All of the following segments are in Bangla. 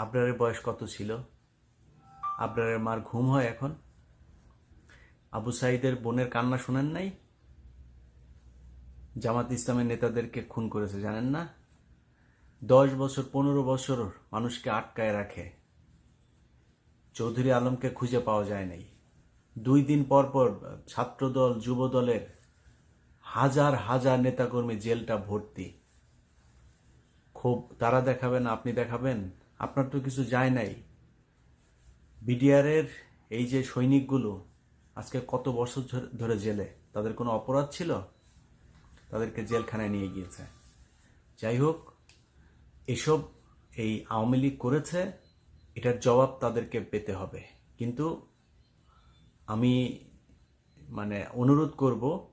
আবরারের বয়স কত ছিল? আবরারের মার ঘুম হয় এখন? আবু সাইদের বোনের কান্না শোনেন নাই? জামাত ইসলামের নেতাদেরকে খুন করেছে, জানেন না? দশ বছর, পনেরো বছর মানুষকে আটকায় রাখে। চৌধুরী আলমকে খুঁজে পাওয়া যায় নাই। দুই দিন পর পর ছাত্রদল যুব দলের হাজার হাজার নেতাকর্মী জেলটা ভর্তি। খুব তারা দেখাবেন, আপনি দেখাবেন? আপনার তো কিছু যায় নাই। বিডিআরের এই যে সৈনিকগুলো আজকে কত বছর ধরে- জেলে, তাদের কোনো অপরাধ ছিল? তাদেরকে জেলখানায় নিয়ে গিয়েছে। যাই হোক, এসব এই আওয়ামী লীগ করেছে, এটার জবাব তাদেরকে পেতে হবে। কিন্তু আমি মানে অনুরোধ করব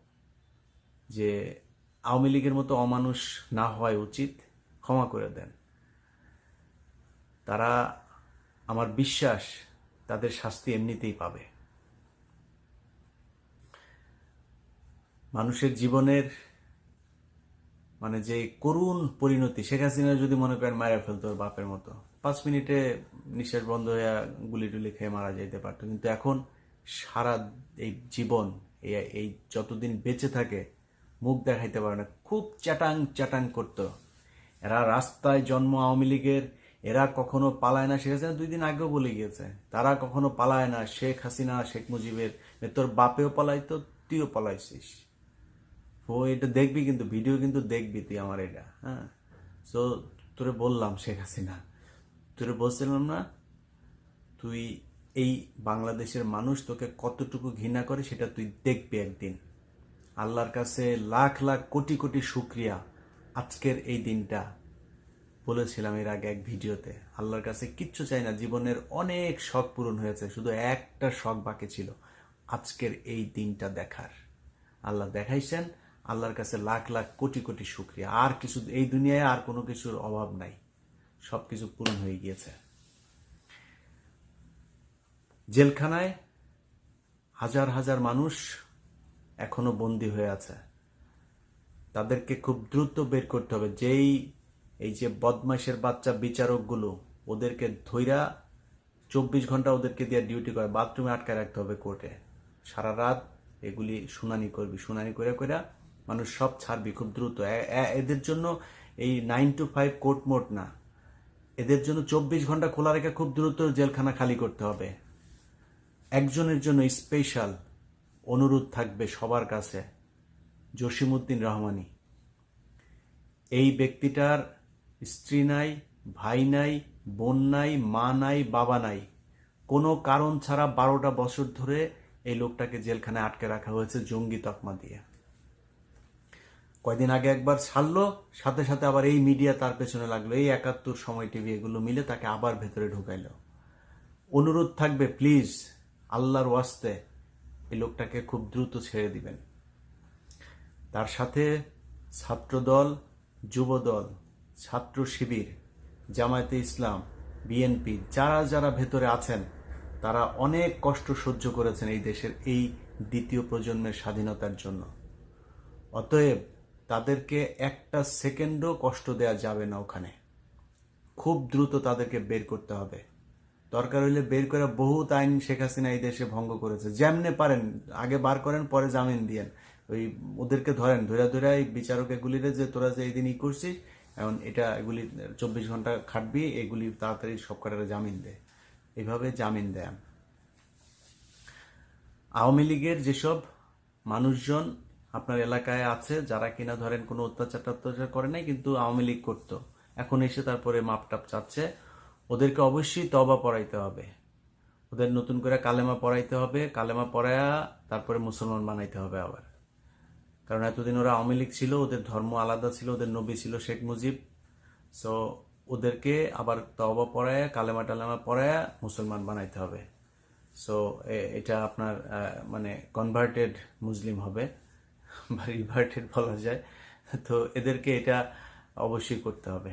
যে আওয়ামী লীগের মতো অমানুষ না হওয়াই উচিত। ক্ষমা করে দেন। তারা আমার বিশ্বাস তাদের শাস্তি এমনিতেই পাবে। মানুষের জীবনের মানে যে করুণ পরিণতি, শেখ হাসিনা যদি মনে করেন মারা ফেলতো বাপের মতো, পাঁচ মিনিটে নিঃশ্বাস বন্ধ হয়ে গুলি টুলি খেয়ে মারা যাইতে পারতো। কিন্তু এখন সারা এই জীবন, এই যতদিন বেঁচে থাকে, মুখ দেখাইতে পারে না। খুব চ্যাটাং চ্যাটাং করতো। এরা রাস্তায় জন্ম আওয়ামী লীগের এরা কখনো পালায় না, শেখ হাসিনা দুই দিন আগেও বলে গিয়েছে। তারা কখনো পালায় না, শেখ হাসিনা, শেখ মুজিবের তোর বাপেও পালাইতো তুইও পালাইছিস। ও এটা দেখবি কিন্তু, ভিডিও কিন্তু দেখবি তুই আমার এটা হ্যাঁ? সো তোরে বললাম শেখ হাসিনা, তোরে বলছিলাম না, তুই এই বাংলাদেশের মানুষ তোকে কতটুকু ঘৃণা করে সেটা তুই দেখবি একদিন। আল্লাহর কাছে লাখ লাখ কোটি কোটি শুক্রিয়া আজকের এই দিনটা। বলেছিলাম এর আগে এক ভিডিওতে, আল্লাহর কাছে কিচ্ছু চাই না, জীবনের অনেক শখ পূরণ হয়েছে, শুধু একটা শখ বাকি ছিল, আজকের এই দিনটা দেখার। আল্লাহ দেখাইছেন, আল্লাহর কাছে লাখ লাখ কোটি কোটি শুক্রিয়া। আর কিছু, এই দুনিয়ায় আর কোনো কিছুর অভাব নাই সব কিছু পূরণ হয়ে গিয়েছে। জেলখানায় হাজার হাজার মানুষ এখনও বন্দী হয়ে আছে। তাদেরকে খুব দ্রুত বের করতে হবে। যেই এই যে বদমাইশের বাচ্চা বিচারকগুলো, ওদেরকে ধইরা চব্বিশ ঘণ্টা ওদেরকে দিয়ে ডিউটি করে বাথরুমে আটকায় রাখতে হবে কোর্টে সারা রাত এগুলি শুনানি করবি, শুনানি করে করে মানুষ সব ছাড়বি খুব দ্রুত। এদের জন্য এই নাইন টু ফাইভ কোর্ট মোট না। এদের জন্য চব্বিশ ঘণ্টা খোলা রেখে খুব দ্রুত জেলখানা খালি করতে হবে। একজনের জন্য স্পেশাল অনুরোধ থাকবে সবার কাছে, জসিমউদ্দিন রহমানি। এই ব্যক্তিটার স্ত্রী নাই, ভাই নাই, বোন নাই, মা নাই, বাবা নাই। কোনো কারণ ছাড়া বারোটা বছর ধরে এই লোকটাকে জেলখানায় আটকে রাখা হয়েছে জঙ্গি তকমা দিয়ে। কয়দিন আগে একবার ছাড়লো, সাথে সাথে আবার এই মিডিয়া তার পেছনে লাগল। এই একাত্তর সময় টিভি এগুলো মিলে তাকে আবার ভেতরে ঢুকাইলো। অনুরোধ থাকবে, প্লিজ, আল্লাহর ওয়াস্তে এই লোকটাকে খুব দ্রুত ছেড়ে দিবেন। তার সাথে ছাত্রদল, যুবদল ছাত্র শিবির, জামায়াতে ইসলাম, বিএনপি যারা যারা ভেতরে আছেন, তারা অনেক কষ্ট সহ্য করেছেন এই দেশের এই দ্বিতীয় প্রজন্মের স্বাধীনতার জন্য। অতএব তাদেরকে একটা সেকেন্ডও কষ্ট দেওয়া যাবে না ওখানে। খুব দ্রুত তাদেরকে বের করতে হবে। দরকার হইলে বের করে বহুত আইন শেখ হাসিনা এই দেশে ভঙ্গ করেছে। যেমনে পারেন, আগে বার করেন, পরে জামিন দিয়েন। ওই ওদেরকে ধরেন ধরে ধরে এই বিচারক এগুলিরে যে তোরা যে এই দিন ই করছিস এখন এটা এগুলি চব্বিশ ঘণ্টা খাটবি, এগুলি তাড়াতাড়ি সব কটারে জামিন দেয় এইভাবে জামিন দেন। আওয়ামী লীগের যেসব মানুষজন আপনার এলাকায় আছে, যারা কিনা ধরেন কোনো অত্যাচার টত্যাচার করে নাই, কিন্তু আওয়ামী লীগ করতো। এখন এসে তারপরে মাপ টাপ চাচ্ছে। ওদেরকে অবশ্যই তবা পড়াইতে হবে। ওদের নতুন করে কালেমা পড়াইতে হবে। কালেমা পড়ায়া তারপরে মুসলমান বানাইতে হবে আবার। কারণ এতদিন ওরা আওয়ামী লীগ ছিল, ওদের ধর্ম আলাদা ছিল, ওদের নবী ছিল শেখ মুজিব। সো ওদেরকে আবার তবা পড়ায়া, কালেমা টালেমা পড়ায়া মুসলমান বানাইতে হবে। সো এটা আপনার মানে কনভার্টেড মুসলিম হবে, বা রিভার্টেড বলা যায়। তো এদেরকে এটা অবশ্যই করতে হবে?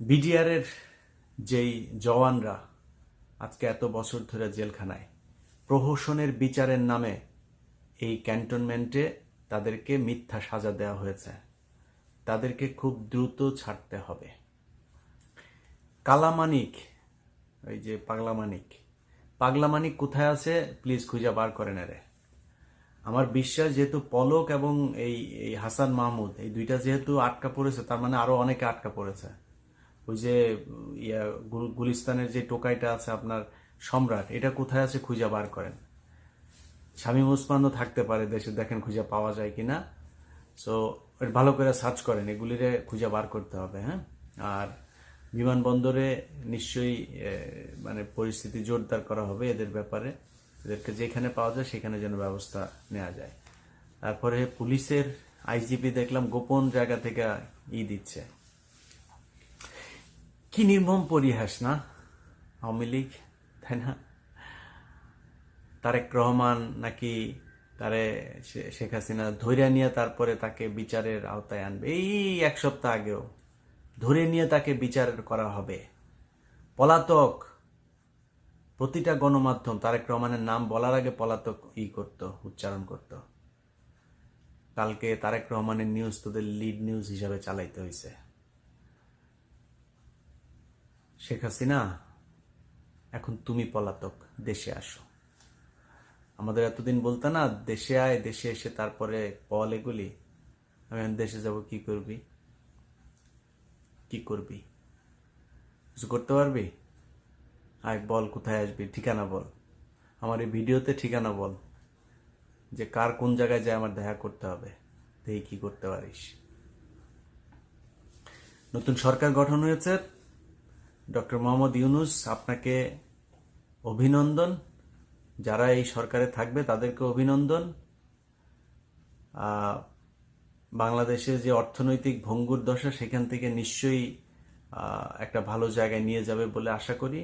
বিডিআরের যেই জওয়ানরা আজকে এত বছর ধরে জেলখানায়, প্রহসনের বিচারের নামে এই ক্যান্টনমেন্টে তাদেরকে মিথ্যা সাজা দেওয়া হয়েছে। তাদেরকে খুব দ্রুত ছাড়তে হবে। কালামানিক ওই যে পাগলা মানিক পাগলা মানিক কোথায় আছে? প্লিজ খুঁজে বার করেন রে। আমার বিশ্বাস যেহেতু পলক এবং এই এই হাসান মাহমুদ, এই দুইটা যেহেতু আটকা পড়েছে, তার মানে আরও অনেকে আটকা পড়েছে। ওই যে, ইয়া, গুল- গুলিস্তানের যে টোকাইটা আছে আপনার সম্রাট, এটা কোথায় আছে খুঁজে বার করেন। শামীম ওসমানও থাকতে পারে, দেশে দেখেন খুঁজে পাওয়া যায় কিনা। সো ভালো করে সার্চ করেন, এগুলিরে খুঁজে বার করতে হবে হ্যাঁ? আর বিমানবন্দরে নিশ্চয়ই মানে পরিস্থিতি জোরদার করা হবে এদের ব্যাপারে। এদেরকে যেখানে পাওয়া যায় সেখানে যেন ব্যবস্থা নেওয়া যায়। তারপরে পুলিশের আইজিপি দেখলাম গোপন জায়গা থেকে ই দিচ্ছে। কি নির্মম পরিহাস না? আওয়ামী লীগ, তাই না? তারেক রহমান নাকি তারে শেখ হাসিনা ধৈর্য নিয়ে তারপরে তাকে বিচারের আওতায় আনবে। এই এক সপ্তাহ আগেও ধরে নিয়ে তাকে বিচার করা হবে। পলাতক, প্রতিটা গণমাধ্যম তারেক রহমানের নাম বলার আগে পলাতক ই করত, উচ্চারণ করত। কালকে তারেক রহমানের নিউজ তোদের লিড নিউজ হিসাবে চালাইতে হয়েছে শেখ হাসিনা, এখন তুমি পলাতক, দেশে আসো। আমাদের এতদিন বলতো না, দেশে আয়, দেশে এসে তারপরে পল এগুলি। আমি দেশে যাব, কি করবি? কি করবি? কিছু করতে পারবি? আয়, বল, কোথায় আসবি? ঠিকানা বল। আমার এই ভিডিওতে ঠিকানা বল। যে কার কোন জায়গায় যায় আমার দেখা করতে হবে। দেখি কি করতে পারিস। নতুন সরকার গঠন হয়েছে। ডক্টর মোহাম্মদ ইউনুস, আপনাকে অভিনন্দন। যারা এই সরকারে থাকবে তাদেরকে অভিনন্দন। বাংলাদেশের যে অর্থনৈতিক ভঙ্গুর দশা সেখান থেকে নিশ্চয়ই একটা ভালো জায়গায় নিয়ে যাবে বলে আশা করি।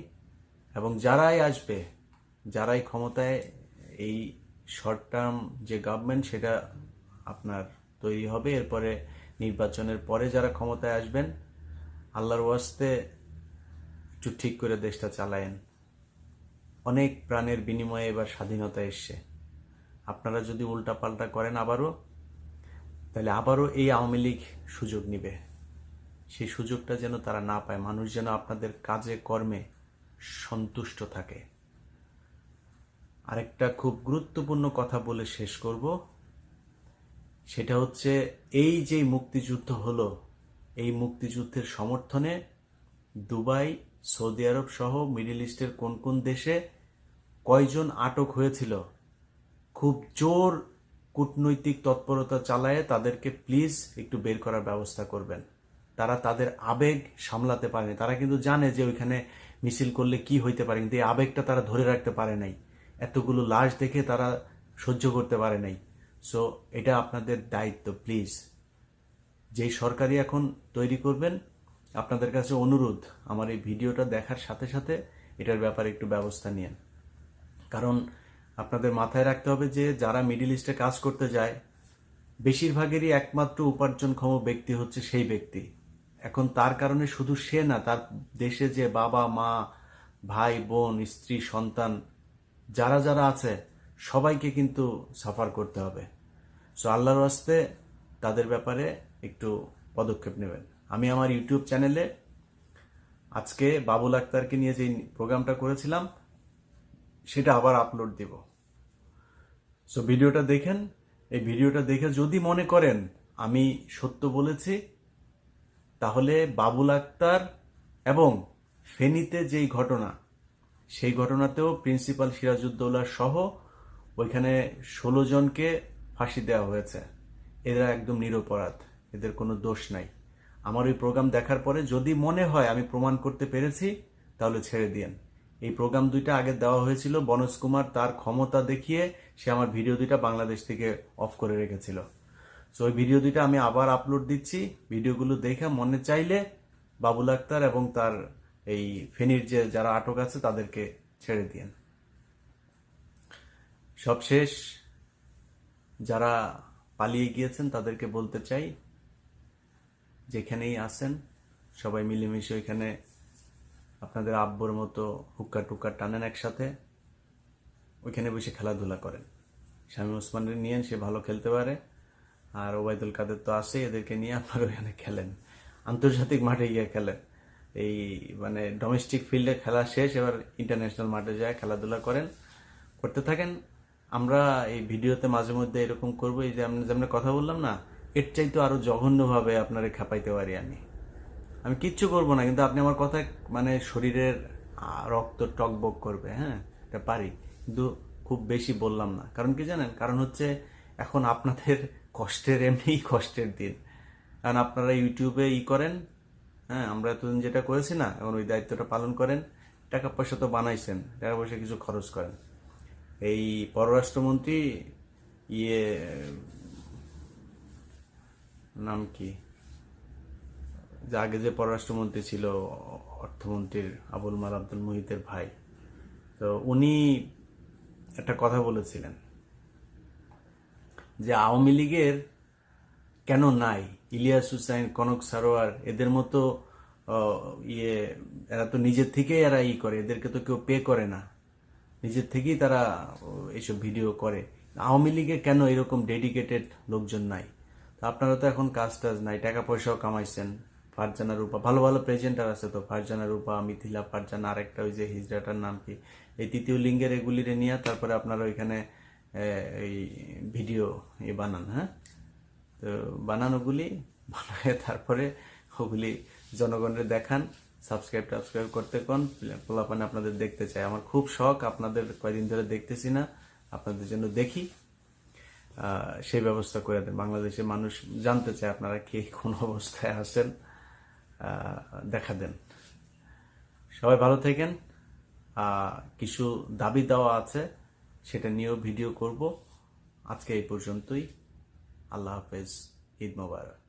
এবং যারাই আসবে, যারাই ক্ষমতায়, এই শর্ট টার্ম যে গভর্নমেন্ট সেটা আপনার তৈরি হবে। এরপরে নির্বাচনের পরে যারা ক্ষমতায় আসবেন, আল্লাহর ওয়াস্তে একটু ঠিক করে দেশটা চালায়েন। অনেক প্রাণের বিনিময়ে এবার স্বাধীনতা এসছে। আপনারা যদি উল্টাপাল্টা করেন আবারও, তাহলে আবারও এই আওয়ামী লীগ সুযোগ নিবে। সেই সুযোগটা যেন তারা না পায়। মানুষ যেন আপনাদের কাজে, কর্মে সন্তুষ্ট থাকে। আরেকটা খুব গুরুত্বপূর্ণ কথা বলে শেষ করব। সেটা হচ্ছে, এই যে মুক্তিযুদ্ধ হলো, এই মুক্তিযুদ্ধের সমর্থনে দুবাই, সৌদি আরব সহ মিডল ইস্টের কোন কোন দেশে কয়জন আটক হয়েছিল? খুব জোর কূটনৈতিক তৎপরতা চালায় তাদেরকে প্লিজ একটু বের করার ব্যবস্থা করবেন। তারা তাদের আবেগ সামলাতে পারেনি। তারা কিন্তু জানে যে ওইখানে মিছিল করলে কি হইতে পারে, কিন্তু এই আবেগটা তারা ধরে রাখতে পারে নাই। এতগুলো লাশ দেখে তারা সহ্য করতে পারে নাই। সো এটা আপনাদের দায়িত্ব প্লিজ যেই সরকারি এখন তৈরি করবেন, আপনাদের কাছে অনুরোধ, আমার এই ভিডিওটা দেখার সাথে সাথে এটার ব্যাপারে একটু ব্যবস্থা নিন কারণ আপনাদের মাথায় রাখতে হবে যে যারা মিডিল ইস্টে কাজ করতে যায়, বেশিরভাগেরই একমাত্র উপার্জনক্ষম ব্যক্তি হচ্ছে সেই ব্যক্তি। এখন তার কারণে শুধু সে না, তার দেশে যে বাবা, মা, ভাই, বোন, স্ত্রী, সন্তান, যারা যারা আছে, সবাইকে কিন্তু সাফার করতে হবে। সো আল্লাহর ওয়াস্তে তাদের ব্যাপারে একটু পদক্ষেপ নেবেন। আমি আমার ইউটিউব চ্যানেলে আজকে বাবুল আক্তারকে নিয়ে যে প্রোগ্রামটা করেছিলাম সেটা আবার আপলোড দিব। সো ভিডিওটা দেখেন। এই ভিডিওটা দেখে যদি মনে করেন আমি সত্য বলেছি, তাহলে বাবুল আক্তার এবং ফেনীতে যেই ঘটনা, সেই ঘটনাতেও প্রিন্সিপাল সিরাজউদ্দৌলা সহ ওইখানে ষোলো জনকে ফাঁসি দেওয়া হয়েছে। এরা একদম নিরপরাধ, এদের কোনো দোষ নাই। আমার ওই প্রোগ্রাম দেখার পরে যদি মনে হয় আমি প্রমাণ করতে পেরেছি, তাহলে ছেড়ে দিয়েন। এই প্রোগ্রাম দুইটা আগে দেওয়া হয়েছিল। বনজ কুমার তার ক্ষমতা দেখিয়ে সে আমার ভিডিও দুইটা বাংলাদেশ থেকে অফ করে রেখেছিল। সো ওই ভিডিও দুইটা আমি আবার আপলোড দিচ্ছি। ভিডিওগুলো দেখে মনে চাইলে বাবুল আক্তার এবং তার এই ফেনীর যে যারা আটক আছে তাদেরকে ছেড়ে দিয়েন। সবশেষ যারা পালিয়ে গিয়েছেন তাদেরকে বলতে চাই, যেখানেই আসেন সবাই মিলেমিশে ওইখানে আপনাদের আব্বুর মতো হুক্কা টুক্কা টানেন একসাথে, ওইখানে বসে খেলাধুলা করেন। স্বামী ওসমানের নিয়েন, সে ভালো খেলতে পারে। আর ওবায়দুল কাদের তো আছে এদেরকে নিয়ে আপনারা ওইখানে খেলেন। আন্তর্জাতিক মাঠে গিয়ে খেলেন। এই মানে ডোমেস্টিক ফিল্ডে খেলা শেষ, এবার ইন্টারন্যাশনাল মাঠে যায়, খেলাধুলা করেন। করতে থাকেন। আমরা এই ভিডিওতে মাঝে মধ্যে এরকম করব, এই যে আমি যেমন কথা বললাম না, এর চাইতে আরও জঘন্যভাবে আপনারে খেপাইতে পারি আমি। আমি কিচ্ছু করব না, কিন্তু আপনি আমার কথা মানে শরীরের রক্ত টকবক করবে হ্যাঁ? এটা পারি, কিন্তু খুব বেশি বললাম না। কারণ কি জানেন? কারণ হচ্ছে এখন আপনাদের কষ্টের এমনিই কষ্টের দিন। কারণ আপনারা ইউটিউবে ই করেন হ্যাঁ? আমরা এতদিন যেটা করেছি না, এখন ওই দায়িত্বটা পালন করেন, টাকা পয়সা তো বানাইছেন, টাকা পয়সা কিছু খরচ করেন। এই পররাষ্ট্রমন্ত্রী ইয়ে নাম কি? যে আগে যে পররাষ্ট্রমন্ত্রী ছিল অর্থমন্ত্রীর আবুল মাল আব্দুল মুহিতের ভাই, তো উনি একটা কথা বলেছিলেন যে আওয়ামী লীগের কেন নাই? ইলিয়াস হুসাইন, কনক সারোয়ার, এদের মতো ইয়ে এরা তো নিজের থেকেই এরা ই করে, এদেরকে তো কেউ পে করে না। নিজের থেকেই তারা এইসব ভিডিও করে। আওয়ামী লীগে কেন এরকম ডেডিকেটেড লোকজন নাই? তো আপনারা তো এখন কাজ টাজ নাই টাকা পয়সাও কামাইছেন। ফারজানা রূপা, ভালো ভালো প্রেজেন্টার আছে তো, ফারজানা রূপা, মিথিলা ফারজানা, আরেকটা ওই যে হিজড়াটার নাম কি? এই তৃতীয় লিঙ্গের এগুলিরে নিয়ে তারপরে আপনারা ওইখানে এই ভিডিও এ বানান হ্যাঁ? তো বানানোগুলি বানায় তারপরে ওগুলি জনগণের দেখান সাবস্ক্রাইব টাবস্ক্রাইব করতে কোন পোলাপানে আপনাদের দেখতে চাই। আমার খুব শখ, আপনাদের কয়দিন ধরে দেখতেছি না, আপনাদের জন্য দেখি। সেই ব্যবস্থা করে দেন। বাংলাদেশের মানুষ জানতে চায় আপনারা কে কোন অবস্থায় আছেন। দেখা দেন। সবাই ভালো থাকেন। কিছু দাবি দেওয়া আছে, সেটা নিয়েও ভিডিও করব। আজকে এই পর্যন্তই। আল্লাহ হাফেজ। ঈদ মোবারক।